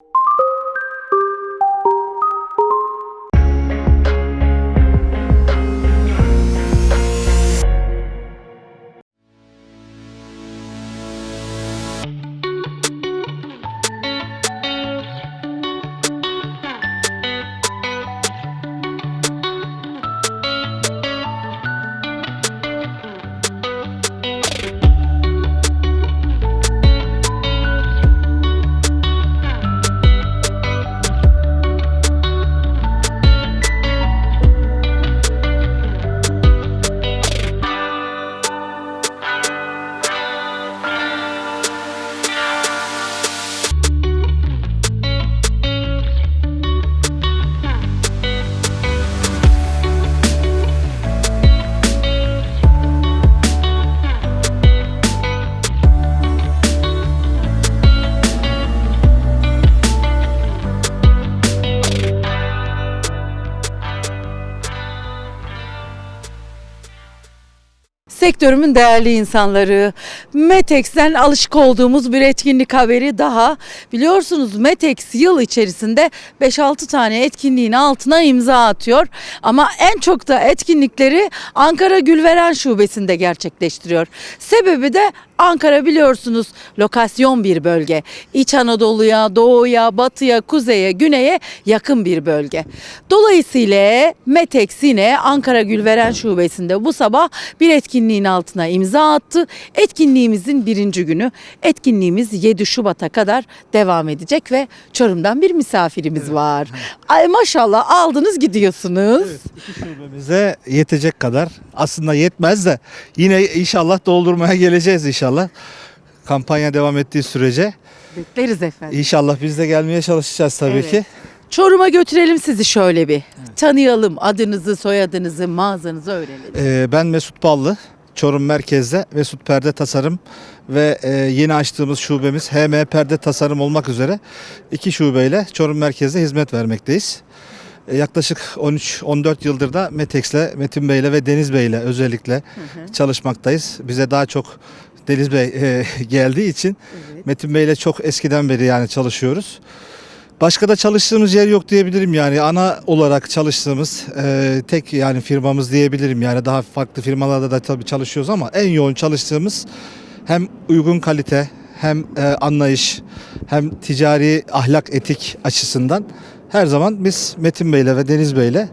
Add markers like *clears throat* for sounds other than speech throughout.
you Sektörümün değerli insanları, Metex'ten alışık olduğumuz bir etkinlik haberi daha. Biliyorsunuz Metex yıl içerisinde 5-6 tane etkinliğin altına imza atıyor. Ama en çok da etkinlikleri Ankara Gülveren Şubesi'nde gerçekleştiriyor. Sebebi de Ankara biliyorsunuz lokasyon bir bölge. İç Anadolu'ya, doğuya, batıya, kuzeye, güneye yakın bir bölge. Dolayısıyla Metex yine Ankara Gülveren Şubesi'nde bu sabah bir etkinliğin altına imza attı. Etkinliğimizin birinci günü. Etkinliğimiz 7 Şubat'a kadar devam edecek ve Çorum'dan bir misafirimiz var. Ay maşallah aldınız gidiyorsunuz. İki şubemize yetecek kadar. Aslında yetmez de yine inşallah doldurmaya geleceğiz inşallah. Kampanya devam ettiği sürece. Bekleriz efendim. İnşallah biz de gelmeye çalışacağız tabii Evet. ki. Çorum'a götürelim sizi şöyle bir. Tanıyalım adınızı, soyadınızı, mağazanızı öğrenelim. Ee, ben Mesut Ballı. Çorum merkezde Mesut Perde Tasarım ve e, yeni açtığımız şubemiz HM Perde Tasarım olmak üzere iki şubeyle Çorum merkezde hizmet vermekteyiz. E, yaklaşık 13-14 yıldır da Metex'le, Metin Bey'le ve Deniz Bey'le özellikle çalışmaktayız. Bize daha çok Deniz Bey e, *laughs* geldiği için Evet. Metin Bey'le çok eskiden beri yani çalışıyoruz. Başka da çalıştığımız yer yok diyebilirim yani ana olarak çalıştığımız e, tek yani firmamız diyebilirim yani daha farklı firmalarda da tabii çalışıyoruz ama en yoğun çalıştığımız hem uygun kalite hem e, anlayış hem ticari ahlak etik açısından her zaman biz Metin Bey'le ve Deniz Bey'le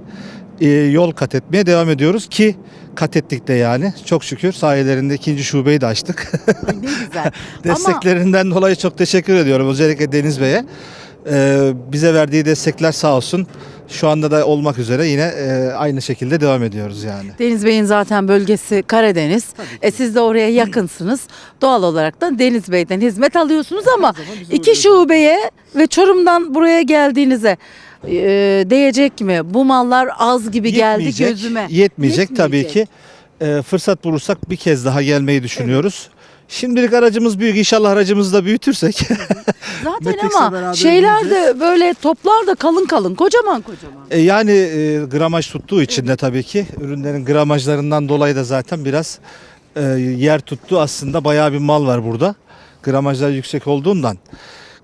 e, yol kat etmeye devam ediyoruz ki kat ettik de yani çok şükür sayelerinde ikinci şubeyi de açtık. Ne güzel. Ama *laughs* Desteklerinden dolayı çok teşekkür ediyorum özellikle Deniz Bey'e. Ee, bize verdiği destekler sağ olsun. Şu anda da olmak üzere yine e, aynı şekilde devam ediyoruz yani. Deniz Bey'in zaten bölgesi Karadeniz. E siz de oraya yakınsınız. Doğal olarak da Deniz Bey'den hizmet alıyorsunuz ama iki şubeye ve Çorum'dan buraya geldiğinize e, değecek mi? Bu mallar az gibi geldi Yetmeyecek, gözüme. Yetmeyecek, tabii Yetmeyecek. ki. Ee, fırsat bulursak bir kez daha gelmeyi düşünüyoruz. Şimdilik aracımız büyük. İnşallah aracımızı da büyütürsek. *laughs* Zaten Metex'le ama şeyler de böyle toplar da kalın kalın kocaman kocaman. E, yani e, gramaj tuttuğu için de tabii ki ürünlerin gramajlarından dolayı da zaten biraz e, yer tuttu. Aslında bayağı bir mal var burada. Gramajlar yüksek olduğundan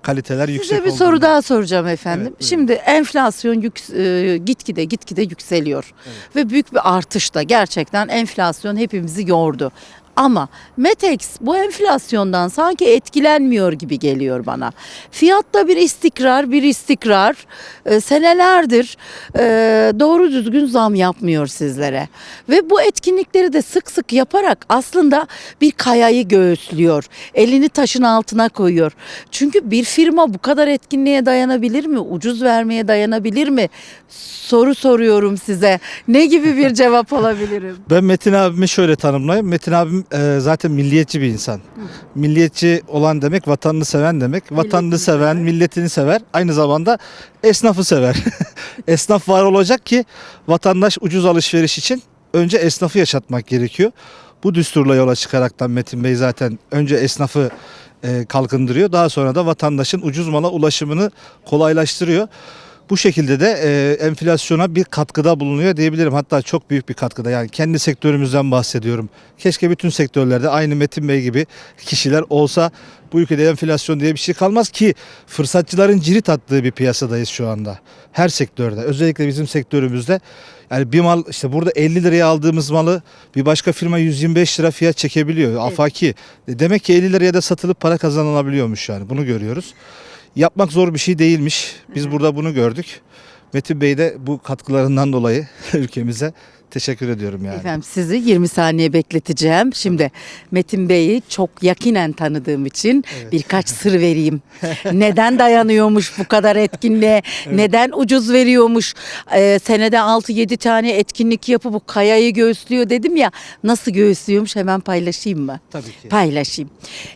kaliteler yüksek Size bir olduğundan. soru daha soracağım efendim. Evet, buyurun. Şimdi enflasyon yük- e, gitgide gitgide yükseliyor ve büyük bir artışta gerçekten enflasyon hepimizi yordu. Ama Metex bu enflasyondan sanki etkilenmiyor gibi geliyor bana. Fiyatta bir istikrar, bir istikrar. E, senelerdir e, doğru düzgün zam yapmıyor sizlere. Ve bu etkinlikleri de sık sık yaparak aslında bir kayayı göğüslüyor. Elini taşın altına koyuyor. Çünkü bir firma bu kadar etkinliğe dayanabilir mi? Ucuz vermeye dayanabilir mi? Soru soruyorum size. Ne gibi bir *laughs* cevap alabilirim? Ben Metin abimi şöyle tanımlayayım. Metin abim e, zaten milliyetçi bir insan. Milliyetçi olan demek vatanını seven demek. Vatanını Milletini seven, sever. milletini sever. Aynı zamanda esnafı sever. *laughs* Esnaf var olacak ki vatandaş ucuz alışveriş için önce esnafı yaşatmak gerekiyor. Bu düsturla yola çıkaraktan Metin Bey zaten önce esnafı e, kalkındırıyor. Daha sonra da vatandaşın ucuz mala ulaşımını kolaylaştırıyor. Bu şekilde de e, enflasyona bir katkıda bulunuyor diyebilirim. Hatta çok büyük bir katkıda. Yani kendi sektörümüzden bahsediyorum. Keşke bütün sektörlerde aynı Metin Bey gibi kişiler olsa bu ülkede enflasyon diye bir şey kalmaz ki fırsatçıların cirit attığı bir piyasadayız şu anda. Her sektörde. Özellikle bizim sektörümüzde yani bir mal işte burada 50 liraya aldığımız malı bir başka firma 125 lira fiyat çekebiliyor. Afaki. E, Demek ki 50 liraya da satılıp para kazanılabiliyormuş yani. Bunu görüyoruz. Yapmak zor bir şey değilmiş. Biz burada bunu gördük. Metin Bey de bu katkılarından dolayı *laughs* ülkemize teşekkür ediyorum yani. Efendim sizi 20 saniye bekleteceğim. Şimdi Metin Bey'i çok yakinen tanıdığım için birkaç *laughs* sır vereyim. Neden dayanıyormuş bu kadar etkinliğe? Neden ucuz veriyormuş? Ee, senede 6-7 tane etkinlik yapıp bu kayayı göğüslüyor dedim ya. Nasıl göğüslüyormuş hemen paylaşayım mı? Tabii ki. Paylaşayım.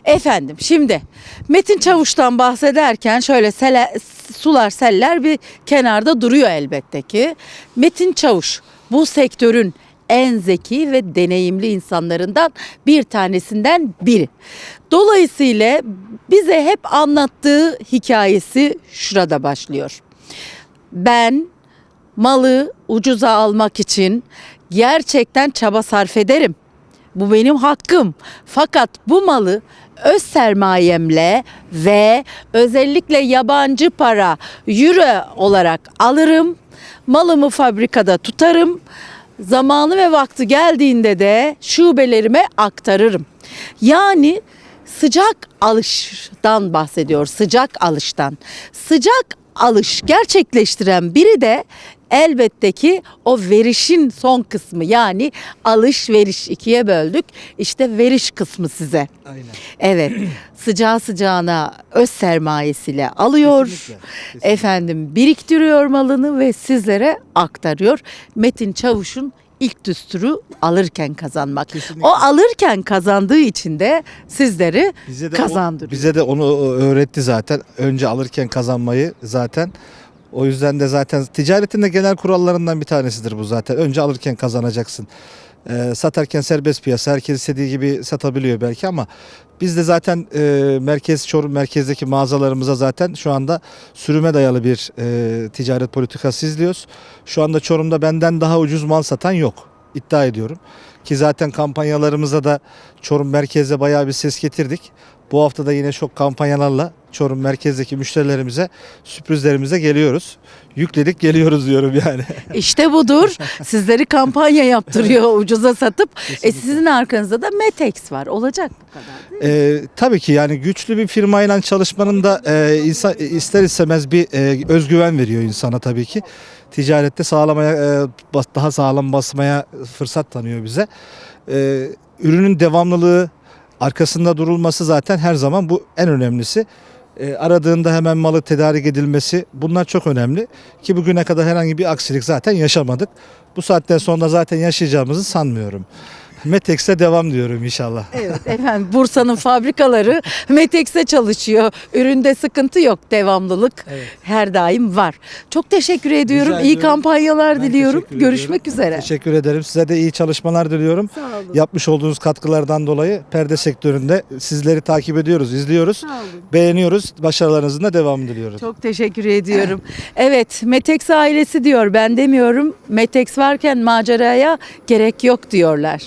Efendim şimdi Metin Çavuş'tan bahsederken şöyle sele- sular seller bir kenarda duruyor elbette ki. Metin Çavuş bu sektörün en zeki ve deneyimli insanlarından bir tanesinden biri. Dolayısıyla bize hep anlattığı hikayesi şurada başlıyor. Ben malı ucuza almak için gerçekten çaba sarf ederim. Bu benim hakkım. Fakat bu malı öz sermayemle ve özellikle yabancı para euro olarak alırım. Malımı fabrikada tutarım. Zamanı ve vakti geldiğinde de şubelerime aktarırım. Yani sıcak alıştan bahsediyor. Sıcak alıştan. Sıcak alış gerçekleştiren biri de elbette ki o verişin son kısmı yani alış veriş ikiye böldük. İşte veriş kısmı size. Aynen. Evet *clears throat* sıcağı sıcağına öz sermayesiyle alıyor. Kesinlikle, kesinlikle. Efendim biriktiriyor malını ve sizlere aktarıyor. Metin Çavuş'un ilk düsturu alırken kazanmak. Kesinlikle. O alırken kazandığı için de sizleri Bize de o- kazandırıyor. bize de onu öğretti zaten. Önce alırken kazanmayı zaten. O yüzden de zaten ticaretin de genel kurallarından bir tanesidir bu zaten. Önce alırken kazanacaksın. Ee, satarken serbest piyasa. Herkes istediği gibi satabiliyor belki ama biz de zaten e, merkez Çorum merkezdeki mağazalarımıza zaten şu anda sürüme dayalı bir e, ticaret politikası izliyoruz. Şu anda Çorum'da benden daha ucuz mal satan yok. iddia ediyorum. Ki zaten kampanyalarımıza da Çorum merkezde bayağı bir ses getirdik. Bu hafta da yine çok kampanyalarla Çorum merkezdeki müşterilerimize sürprizlerimize geliyoruz. Yükledik geliyoruz diyorum yani. *laughs* İşte budur. Sizleri kampanya yaptırıyor ucuza satıp. E sizin arkanızda da Metex var. Olacak bu kadar. Ee, tabii ki yani güçlü bir firmayla çalışmanın da e, insan ister istemez bir e, özgüven veriyor insana tabii ki. Ticarette sağlamaya e, daha sağlam basmaya fırsat tanıyor bize. Ee, ürünün devamlılığı arkasında durulması zaten her zaman bu en önemlisi. Ee, aradığında hemen malı tedarik edilmesi bunlar çok önemli ki bugüne kadar herhangi bir aksilik zaten yaşamadık. Bu saatten sonra zaten yaşayacağımızı sanmıyorum. Metex'e devam diyorum inşallah. Evet efendim Bursa'nın fabrikaları Metex'e çalışıyor. Üründe sıkıntı yok. Devamlılık her daim var. Çok teşekkür ediyorum. Rica İyi ediyorum. kampanyalar Ben diliyorum. teşekkür Görüşmek ediyorum. üzere. Teşekkür ederim. Size de iyi çalışmalar diliyorum. Sağ olun. Yapmış olduğunuz katkılardan dolayı perde sektöründe sizleri takip ediyoruz, izliyoruz. Sağ olun. Beğeniyoruz. Başarılarınızın da devamını diliyoruz. Çok teşekkür ediyorum. Evet, Metex ailesi diyor. Ben demiyorum. Metex varken maceraya gerek yok diyorlar.